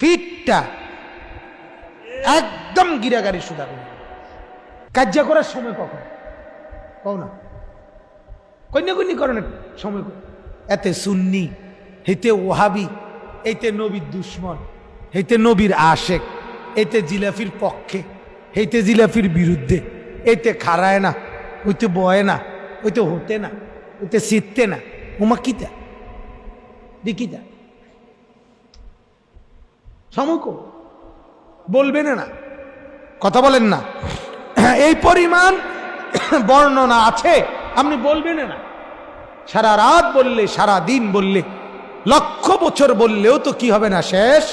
ফিটটা একদম গিরাগারি সুদার কার্য করার সময় কখন কও না। কন্যা কন্যা করণের সময় এতে সুন্নি, হেতে ওহাবি, এতে নবীর দুশ্মন, হেতে নবীর আশেক, এতে জিলাফির পক্ষে, হেতে জিলাফির বিরুদ্ধে, এতে খারায় না, ওইতে বয় না, ওইতে হতে না, ওইতে শীততে না। উমা কিতা? দেখিতা সমুক বলবেন না কথা বলেন না। এই পরিমাণ বর্ণনা আছে, আপনি বলবেন না। সারা রাত বললে, সারা দিন বললে, লক্ষ বছর বললেও তো কি হবে না শেষ?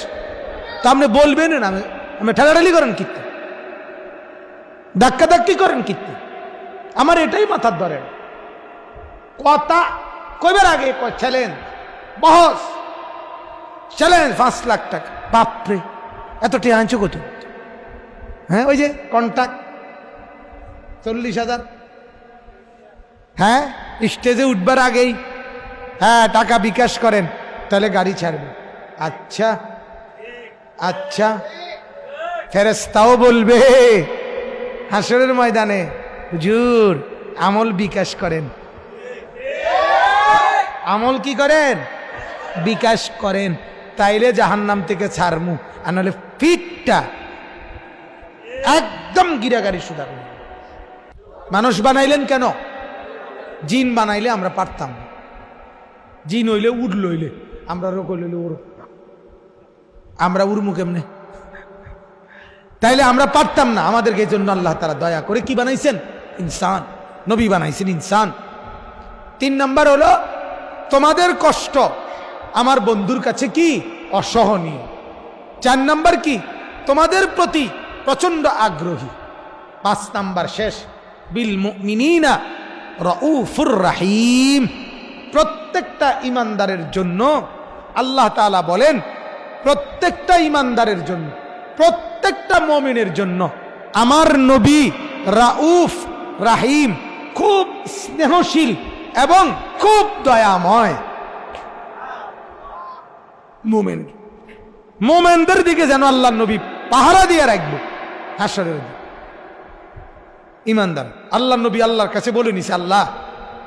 তা আপনি বলবেন না। আমি আমি ঠেলাঠালি করেন কীর্তি। ধাক্কা ধাক্কি করেন কীর্তি। আমার এটাই মাথার ধরেন। কথা কইবার আগে চ্যালেঞ্জ, বহস, চ্যালেঞ্জ পাঁচ লাখ টাকা। বাপরে এত আনছো কত? হ্যাঁ ওই যে কন্ট্যাক্ট চল্লিশ হাজার। হ্যাঁ স্টেজে উঠবার আগেই। হ্যাঁ টাকা বিকাশ করেন, তাহলে গাড়ি ছাড়বে। আচ্ছা আচ্ছা ফেরেস্তাও বলবে, হাসরের ময়দানে। হুজুর, আমল বিকাশ করেন। আমল কি করেন? বিকাশ করেন। তাইলে জাহান্নাম থেকে ছাড়মু। আর নাহলে ফিটটা একদম গিরাগারি সুদার মানুষ বানাইলেন কেন? জিন বানাইলে আমরা পারতাম জিন হইলে উড লইলে আমরা রোগ লইলে উড় আমরা উড়মু কেমনে? তাইলে আমরা পারতাম না। আমাদেরকে এই জন্য আল্লাহ তারা দয়া করে কি বানাইছেন? ইনসান। নবী বানাইছেন ইনসান। তিন নাম্বার হলো, তোমাদের কষ্ট। আমার বন্ধুর কাছে কি? অসহনীয়। চার নাম্বার কি? তোমাদের প্রতি প্রচণ্ড আগ্রহী। পাঁচ নাম্বার শেষ। বিল মিনিনা রউফুর রাহিম। প্রত্যেকটা ইমানদারের জন্য আল্লাহ তাআলা বলেন, প্রত্যেকটা ইমানদারের জন্য, প্রত্যেকটা মমিনের জন্য আমার নবী রাউফ রাহিম খুব স্নেহশীল এবং খুব দয়াময়। মোমেন। মোমেনদের দিকে যেন আল্লাহ নবী পাহারা দিয়ে রাখব। হাসরের দিন। ইমানদার, আল্লাহ নবী আল্লাহর কাছে বলে নিছে, আল্লাহ,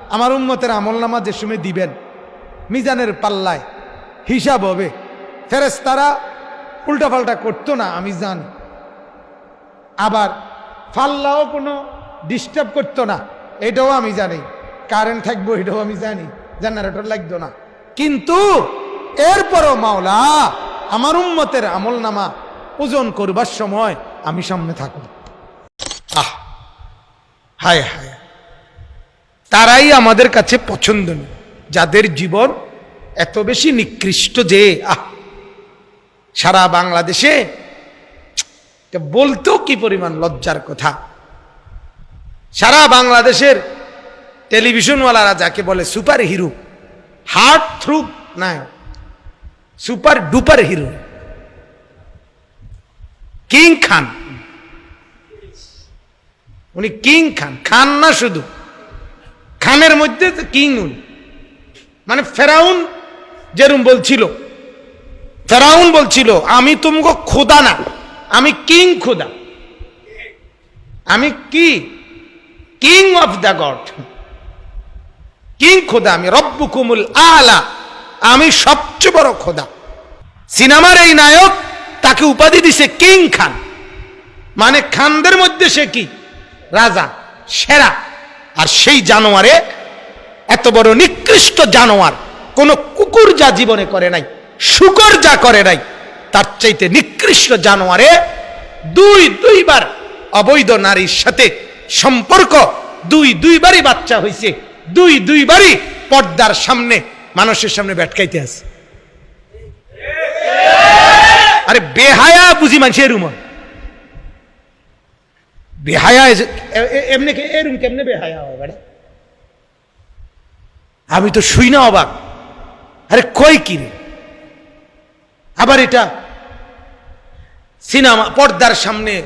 আমার উম্মতের আমল নামা যে সময় দিবেন, মিজানের পাল্লায় হিসাব হবে। ফেরেস তারা উল্টাপাল্টা করতো না, আমি জানি। আবার ফাল্লাও কোনো ডিস্টার্ব করতো না, এটাও আমি জানি। কারেন্ট থাকব, এটাও আমি জানি। জেনারেটর লাগতো না। কিন্তু এরপরও মাওলা, আমার উম্মতের আমল নামা ওজন করবার সময় আমি সামনে থাকব আহ, হায় হায়। তারাই আমাদের কাছে পছন্দনীয় যাদের জীবন এত বেশি নিকৃষ্ট যে, আহ, সারা বাংলাদেশে বলতেও কি পরিমাণ লজ্জার কথা। সারা বাংলাদেশের টেলিভিশনওয়ালারা যাকে বলে সুপার হিরো হার্ট থ্রু নায়ক super duper hero. King Khan. উনি কিং খান। খান না শুধু। খানের মধ্যে কিং উনি। মানে ফেরাউন যেরম বলছিল। ফেরাউন বলছিল, আমি তুমগো খোদা না। আমি কিং খোদা। আমি কি? King of the god. King খোদা আমি। রব্বু কুমুল আলা। আমি সবচেয়ে বড় খোদা। সিনেমার এই নায়ক তাকে উপাধি দিছে কিং খান। মানে খানদের মধ্যে সে কি? রাজা, সেরা। আর সেই জানোয়ারে এত বড় নিকৃষ্ট জানোয়ার কোন কুকুর যা জীবনে করে নাই, শুকর যা করে নাই, তার চাইতে নিকৃষ্ট জানোয়ারে দুই, দুইবার অবৈধ নারীর সাথে সম্পর্ক, দুই, দুইবারই বাচ্চা হয়েছে দুই, দুইবারই পর্দার সামনে মানুষের সামনে ব্যাটকাইতে আছে। আরে বেহায়া বুঝি মানুষের এরুম বেহায়া এমনি এরুম কেমনে বেহায়া হয় বেটা আমি তো শুই না অবাক। আরে কই কি রে? আবার এটা সিনেমা পর্দার সামনে,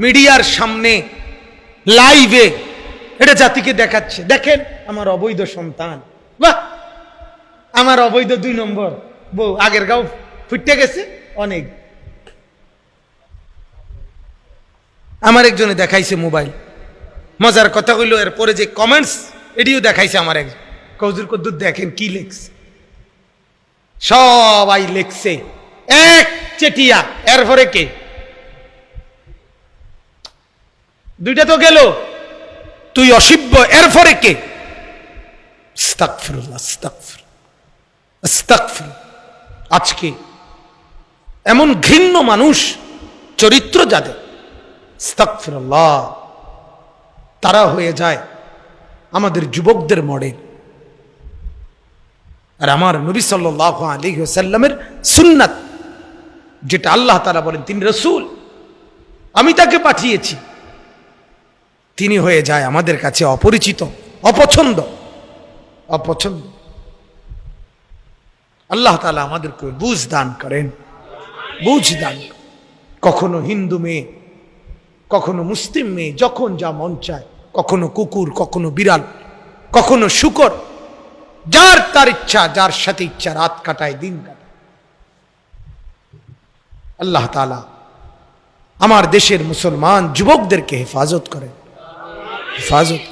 মিডিয়ার সামনে, লাইভে এটা জাতিকে দেখাচ্ছে। দেখেন আমার অবৈধ সন্তান। বাহ! আমার অবৈধ দুই নম্বর বউ, আগের গাও ফুটতে গেছে অনেক। আমার একজনে দেখাইছে মোবাইল। মজার কথা হইল, এরপরে যে কমেন্টস এটিও দেখাইছে আমার একজন কৌজুর কদ্দুর, দেখেন কি লিখছে? সবাই লেখছে, এক চেটিয়া, এরপরে কে? দুইটা তো গেল। তুই অসিব্য এরপরে কে? স্তাকফিরুল্লাহ স্তাকফির আজকে এমন ঘৃণ্য মানুষ চরিত্র যাদের আস্তাগফিরুল্লাহ, তারা হয়ে যায় আমাদের যুবকদের মডেল। আর আমার নবী সাল্লাহ আলী সাল্লামের সুন্নাত যেটা আল্লাহ তারা বলেন তিনি রসুল আমি তাকে পাঠিয়েছি। তিনি হয়ে যায় আমাদের কাছে অপরিচিত অপছন্দ অপছন্দ। আল্লাহ তালা আমাদেরকে বুঝ দান করেন। বুঝ দান। কখনো হিন্দু মেয়ে, কখনো মুসলিম মেয়ে, যখন যা মন চায়, কখনো কুকুর, কখনো বিড়াল, কখনো শুকর, যার তার ইচ্ছা, যার সাথে ইচ্ছা, রাত কাটায়, দিন কাটায়। আল্লাহ তালা আমার দেশের মুসলমান যুবকদেরকে হেফাজত করেন। হেফাজত